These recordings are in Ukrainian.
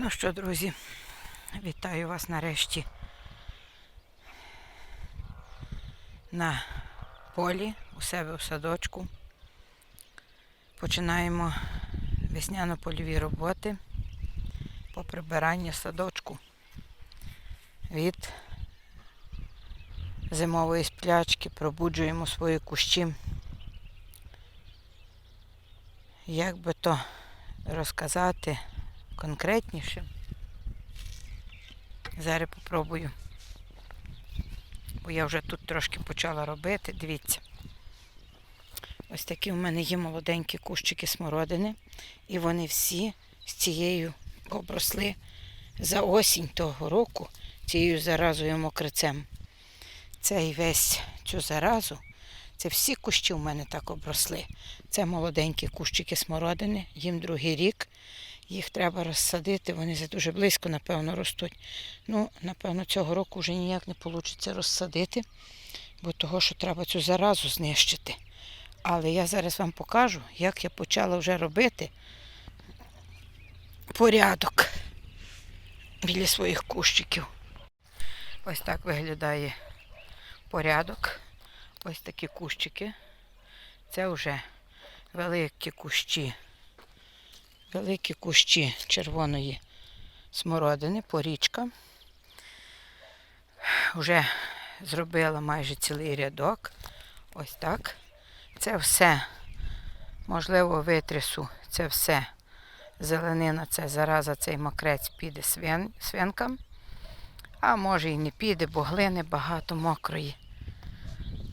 Ну що, друзі, вітаю вас нарешті на полі у себе в садочку. Починаємо весняно-польові роботи по прибиранню садочку від зимової сплячки, пробуджуємо свої кущі. Як би то розказати конкретніше. Зараз попробую. Бо я вже тут трошки почала робити. Дивіться. Ось такі в мене є молоденькі кущики смородини. І вони всі з цією обросли за осінь того року цією заразою мокрицем. Цей весь цю заразу, це всі кущі в мене так обросли. Це молоденькі кущики смородини, їм другий рік. Їх треба розсадити, вони дуже близько, напевно, ростуть. Ну, напевно, цього року вже ніяк не вийде розсадити, бо того, що треба цю заразу знищити. Але я зараз вам покажу, як я почала вже робити порядок біля своїх кущиків. Ось так виглядає порядок. Ось такі кущики. Це вже великі кущі великі кущі червоної смородини, порічка. Вже зробила майже цілий рядок. Ось так. Це все, можливо, витрясу, це все зеленина, це зараза, цей мокрець піде свин, свинкам. А може і не піде, бо глини багато мокрої.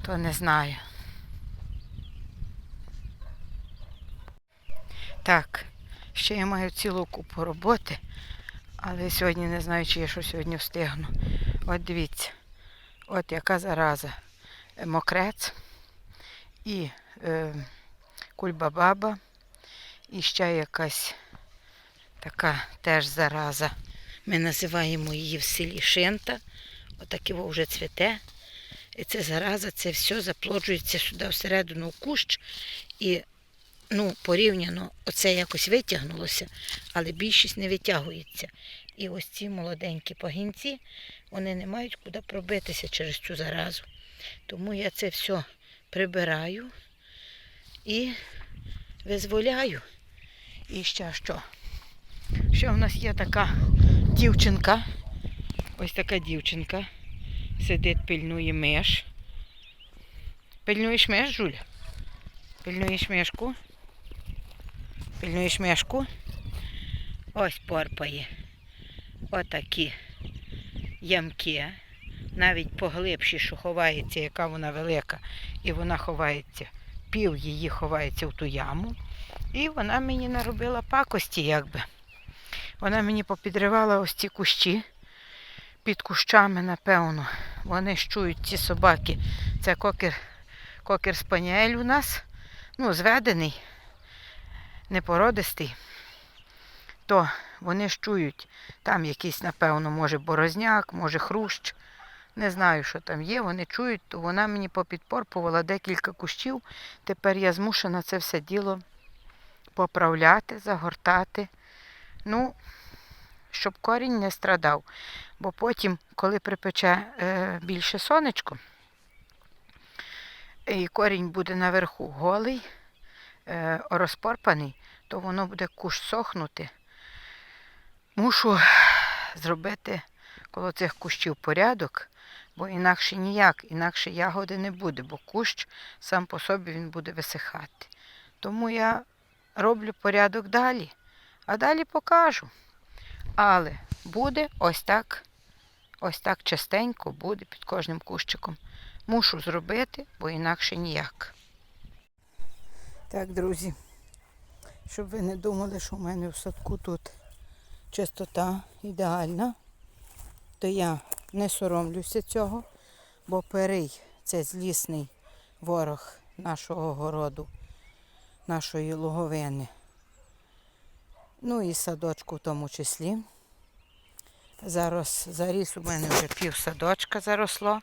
То не знаю. Так, Ще я маю цілу купу роботи, але сьогодні не знаю, чи я що сьогодні встигну. От дивіться, от яка зараза. Мокрець і е, кульбабаба, і ще якась така теж зараза. Ми називаємо її в селі шинта. Отак його вже цвіте. І це зараза, це все заплоджується сюди всередину в кущ. І ну, порівняно, оце якось витягнулося, але більшість не витягується. І ось ці молоденькі пагінці, вони не мають куди пробитися через цю заразу. Тому я це все прибираю і визволяю. І ще що? Що в нас є така дівчинка? Ось така дівчинка. Сидить, пильнує миш. Пильнуєш миш, Жуля? Пильнуєш мишку? Пильнуєш мишку. Ось порпає. Отакі ямки. Навіть поглибші, що ховається, яка вона велика, і вона ховається, пів її ховається в ту яму. І вона мені наробила пакості, якби. Вона мені попідривала ось ці кущі. Під кущами, напевно. Вони щують ці собаки. Це кокер, кокер спаніель у нас, ну, зведений непородистий, то вони ж чують, там якийсь, напевно, може борозняк, може хрущ. Не знаю, що там є. Вони чують, то вона мені попідпорпувала декілька кущів. Тепер я змушена це все діло поправляти, загортати. Ну, щоб корінь не страдав. Бо потім, коли припече е, більше сонечко, і корінь буде наверху голий, е, розпорпаний, то воно буде куш сохнути. Мушу зробити коло цих кущів порядок, бо інакше ніяк, інакше ягоди не буде, бо кущ сам по собі він буде висихати. Тому я роблю порядок далі, а далі покажу. Але буде ось так, ось так частенько буде під кожним кущиком. Мушу зробити, бо інакше ніяк. Так, друзі, щоб ви не думали, що в мене в садку тут чистота ідеальна, то я не соромлюся цього, бо перий це злісний ворог нашого городу, нашої луговини. Ну і садочку в тому числі. Зараз заріс у мене вже пів садочка заросло.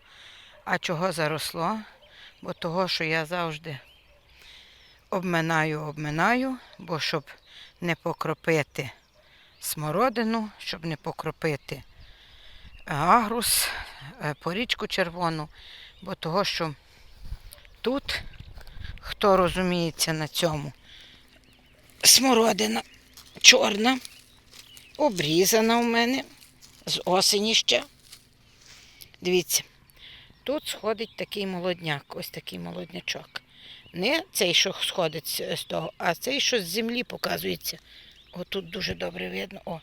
А чого заросло? Бо того, що я завжди обминаю, обминаю, бо щоб не покропити смородину, щоб не покропити агрус, е, порічку червону, бо того, що тут, хто розуміється на цьому, смородина чорна, обрізана у мене з осені ще. Дивіться, тут сходить такий молодняк, ось такий молоднячок. Не цей, що сходить з того, а цей, що з землі показується. Отут дуже добре видно. О.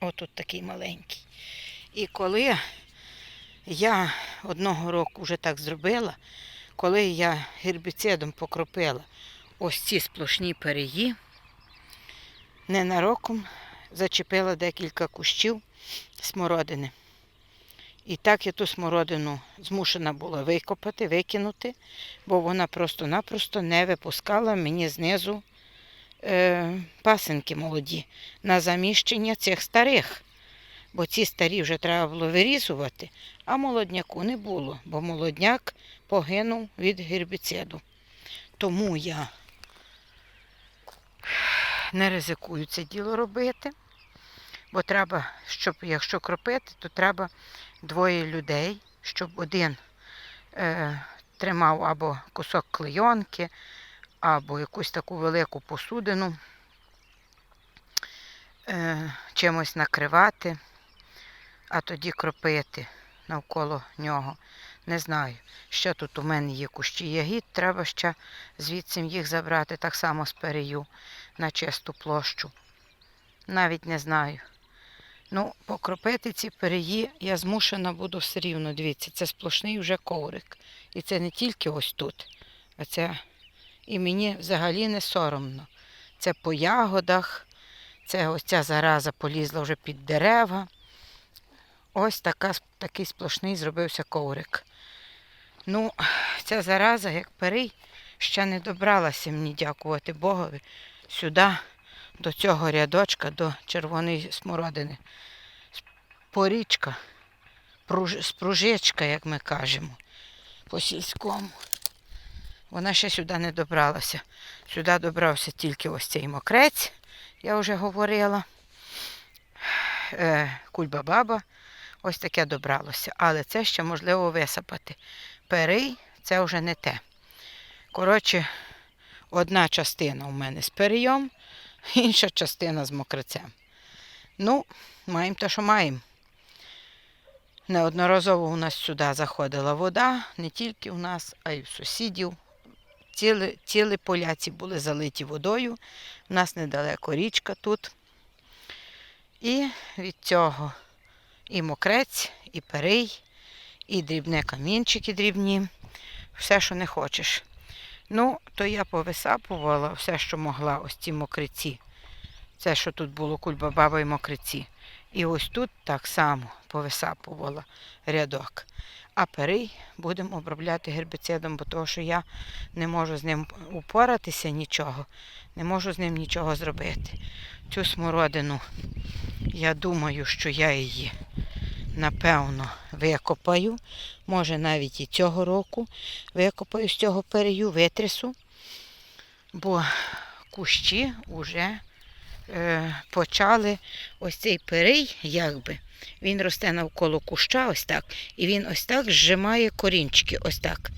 Отут такий маленький. І коли я одного року вже так зробила, коли я гербіцидом покропила ось ці сплошні переї, ненароком зачепила декілька кущів смородини. І так я ту смородину змушена була викопати, викинути, бо вона просто-напросто не випускала мені знизу е, пасинки молоді на заміщення цих старих. Бо ці старі вже треба було вирізувати, а молодняку не було, бо молодняк погинув від гербіциду. Тому я не ризикую це діло робити, бо треба, щоб якщо кропити, то треба двоє людей, щоб один е, тримав або кусок клейонки, або якусь таку велику посудину, е, чимось накривати, а тоді кропити навколо нього. Не знаю, що тут у мене є кущі ягід, треба ще звідси їх забрати так само з перею на чисту площу. Навіть не знаю. Ну, покропити ці переї я змушена буду все рівно. Дивіться, це сплошний вже коврик. І це не тільки ось тут, а це і мені взагалі не соромно. Це по ягодах, це ось ця зараза полізла вже під дерева. Ось така, такий сплошний зробився коврик. Ну, ця зараза, як перий, ще не добралася мені, дякувати Богові, сюди, до цього рядочка, до червоної смородини. Порічка, пруж, спружечка, як ми кажемо, по сільському. Вона ще сюди не добралася. Сюди добрався тільки ось цей мокрець, я вже говорила. Е, Кульба-баба. Ось таке добралося. Але це ще можливо висипати. Перий це вже не те. Коротше, одна частина у мене з перейом, інша частина з мокрицем. Ну, маємо те, що маємо. Неодноразово у нас сюди заходила вода, не тільки у нас, а й в сусідів. Ціли, цілі поляці були залиті водою. У нас недалеко річка тут. І від цього і мокрець, і перий, і дрібне камінчики дрібні. Все, що не хочеш. Ну, то я повисапувала все, що могла, ось ці мокриці. Це, що тут було кульбабаба і мокриці. І ось тут так само повисапувала рядок. А перий будемо обробляти гербіцидом, бо того, що я не можу з ним упоратися нічого, не можу з ним нічого зробити. Цю смородину, я думаю, що я її напевно викопаю. Може навіть і цього року викопаю з цього перею, витрясу, бо кущі вже е, почали ось цей перей, якби. Він росте навколо куща, ось так, і він ось так зжимає корінчики, ось так.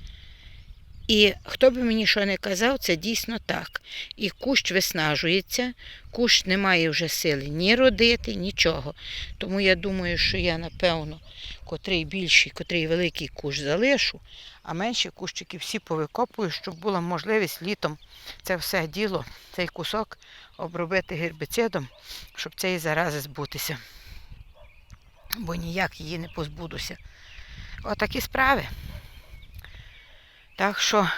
І хто би мені що не казав, це дійсно так. І кущ виснажується, кущ не має вже сили ні родити, нічого. Тому я думаю, що я, напевно, котрий більший, котрий великий кущ залишу, а менші кущики всі повикопую, щоб була можливість літом це все діло, цей кусок обробити гербіцидом, щоб цієї зарази збутися. Бо ніяк її не позбудуся. Отакі справи. Так що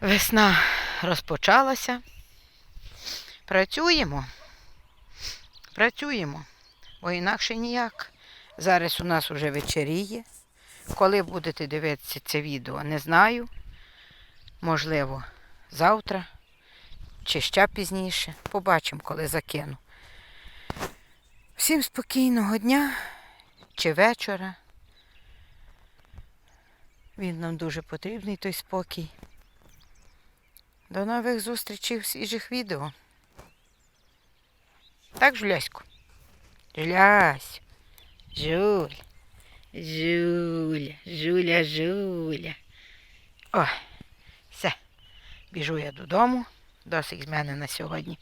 весна розпочалася. Працюємо. Працюємо, бо інакше ніяк. Зараз у нас вже вечеріє. Коли будете дивитися це відео, не знаю. Можливо, завтра чи ще пізніше. Побачимо, коли закину. Всім спокійного дня чи вечора. Він нам дуже потрібний, той спокій. До нових зустрічей в свіжих відео. Так, Жуляську? Жулясь. Жуль. Жуля, Жуля, Жуля. О, все. Біжу я додому. Досить з мене на сьогодні.